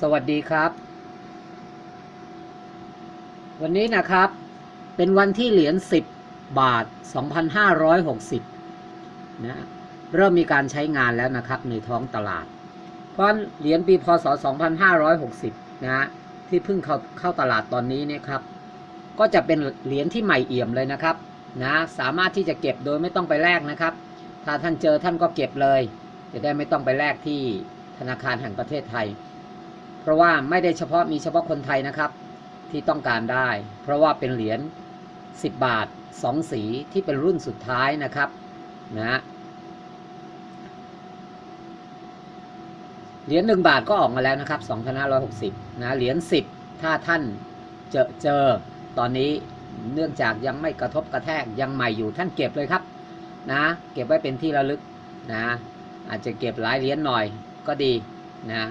สวัสดีครับ วันนี้นะครับ เป็นวันที่เหรียญ 10 บาท 2560 นะ เริ่มมีการใช้งานแล้วนะครับ ในท้องตลาด เพราะเหรียญปีพศ 2560 นะที่เพิ่งเข้าเข้าตลาดตอนนี้เนี่ยครับ ก็จะเป็นเหรียญที่ใหม่เอี่ยมเลยนะครับ นะ สามารถที่จะเก็บโดยไม่ต้องไปแลกนะครับ ถ้าท่านเจอท่านก็เก็บเลย จะได้ไม่ต้องไปแลกที่ธนาคารแห่งประเทศไทย ราะว่าไม่ได้เฉพาะมีเฉพาะคนไทยนะครับที่ต้องการได้ เพราะว่าเป็นเหรียญ10 บาท 2 สีที่เป็นรุ่นสุดท้ายนะครับนะเหรียญ1บาทก็ออกมาแล้วนะครับ2560นะเหรียญ10 ถ้าท่านเจอเจอตอนนี้เนื่องจากยังไม่กระทบกระแทกยังใหม่อยู่ท่านเก็บเลยครับนะเก็บไว้เป็นที่ระลึกนะอาจจะเก็บหลายเหรียญหน่อยก็ดีนะ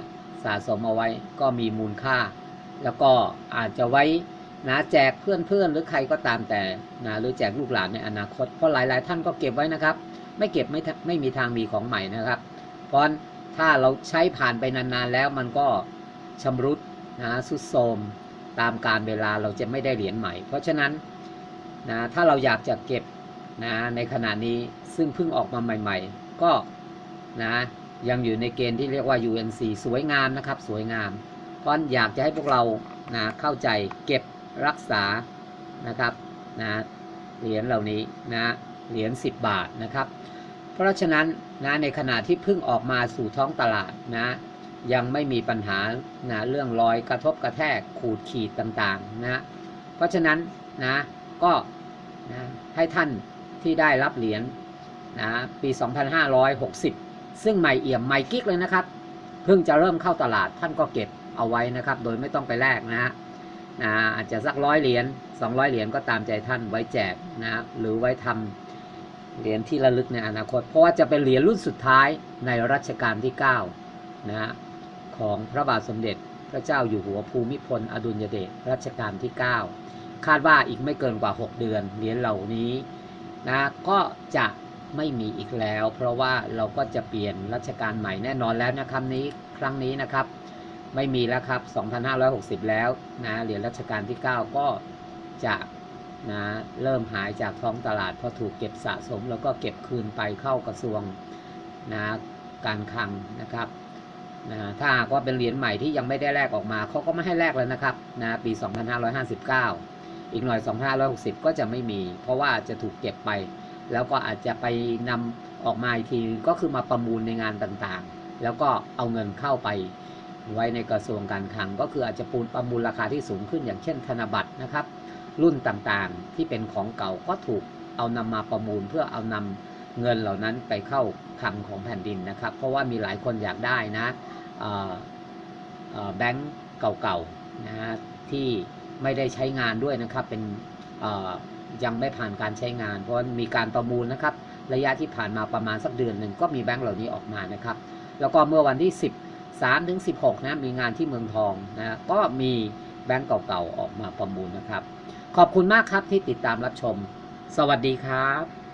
ะสมเอาไว้ ก็มีมูลค่า แล้วก็อาจจะไว้นะแจกเพื่อนๆ หรือใครก็ตามแต่นะหรือแจกลูกหลานในอนาคต เพราะหลายๆ ท่านก็เก็บไว้นะครับ ไม่เก็บไม่ไม่มีทางมีของใหม่นะครับ เพราะถ้าเราใช้ผ่านไปนานๆแล้วมันก็ชำรุดนะสุดโทมตามการเวลาเราจะไม่ได้เหรียญใหม่ เพราะฉะนั้นนะถ้าเราอยากจะเก็บนะในขณะนี้ซึ่งเพิ่งออกมาใหม่ ๆ ก็นะ ยังอยู่ในเกณฑ์ที่เรียกว่า UNC สวยงามนะครับ สวยงาม เพราะอยากจะให้พวกเรานะเข้าใจเก็บรักษานะครับนะเหรียญเหล่านี้นะเหรียญ10 บาทนะครับ เพราะฉะนั้นนะในขณะที่เพิ่งออกมาสู่ท้องตลาดนะยังไม่มีปัญหานะเรื่องรอยกระทบกระแทกขูดขีดต่างๆนะเพราะฉะนั้นนะก็นะให้ท่านที่ได้รับเหรียญนะปี 2560 ซึ่งใหม่เอี่ยมใหม่กิ๊กเลยนะครับ เพิ่งจะเริ่มเข้าตลาดท่านก็เก็บเอาไว้นะครับ โดยไม่ต้องไปแลกนะฮะนะอาจจะสักร้อยเหรียญ200 เหรียญก็ตามใจท่านไว้แจกนะหรือไว้ทำเหรียญที่ระลึกในอนาคต เพราะว่าจะเป็นเหรียญรุ่นสุดท้ายในรัชกาลที่9นะฮะของพระบาทสมเด็จพระเจ้าอยู่หัวภูมิพลอดุลยเดชรัชกาลที่ 9 คาดว่าอีกไม่เกินกว่า 6 เดือนเหรียญเหล่านี้นะก็จะ ไม่มีอีกแล้ว เพราะว่าเราก็จะเปลี่ยนรัชกาลใหม่แน่นอนแล้วนะครับนี้ครั้งนี้นะครับ ไม่มีแล้วครับ 2560 แล้วนะเหรียญรัชกาลที่ 9 ก็จะนะเริ่มหายจากท้องตลาดเพราะถูกเก็บสะสม แล้วก็เก็บคืนไปเข้ากระทรวงนะการคลังนะครับนะถ้าหากว่าเป็นเหรียญใหม่ที่ยังไม่ได้แลกออกมาเขาก็ไม่ให้แลกแล้วนะครับนะปี 2559 อีกหน่อย 2560 ก็จะไม่มี เพราะว่าจะถูกเก็บไป แล้วก็อาจจะไปนำออกมาอีกทีก็คือมาประมูลในงานต่างๆ แล้วก็เอาเงินเข้าไปไว้ในกระทรวงการคลัง ก็คืออาจจะปูนประมูลราคาที่สูงขึ้น อย่างเช่นธนบัตรนะครับ รุ่นต่างๆที่เป็นของเก่าก็ถูกเอานำมาประมูลเพื่อเอานำเงินเหล่านั้นไปเข้าคลังของแผ่นดินนะครับ เพราะว่ามีหลายคนอยากได้นะแบงก์เก่าๆนะฮะที่ไม่ได้ใช้งานด้วยนะครับเป็น ยังไม่ผ่านการใช้งาน เพราะว่ามีการประมูลนะครับ ระยะที่ผ่านมาประมาณสักเดือนหนึ่งก็มีแบงค์เหล่านี้ออกมานะครับ แล้วก็เมื่อวันที่13ถึง16 นะ มีงานที่เมืองทองนะก็มีแบงค์เก่าๆออกมาประมูลนะครับ ขอบคุณมากครับที่ติดตามรับชม สวัสดีครับ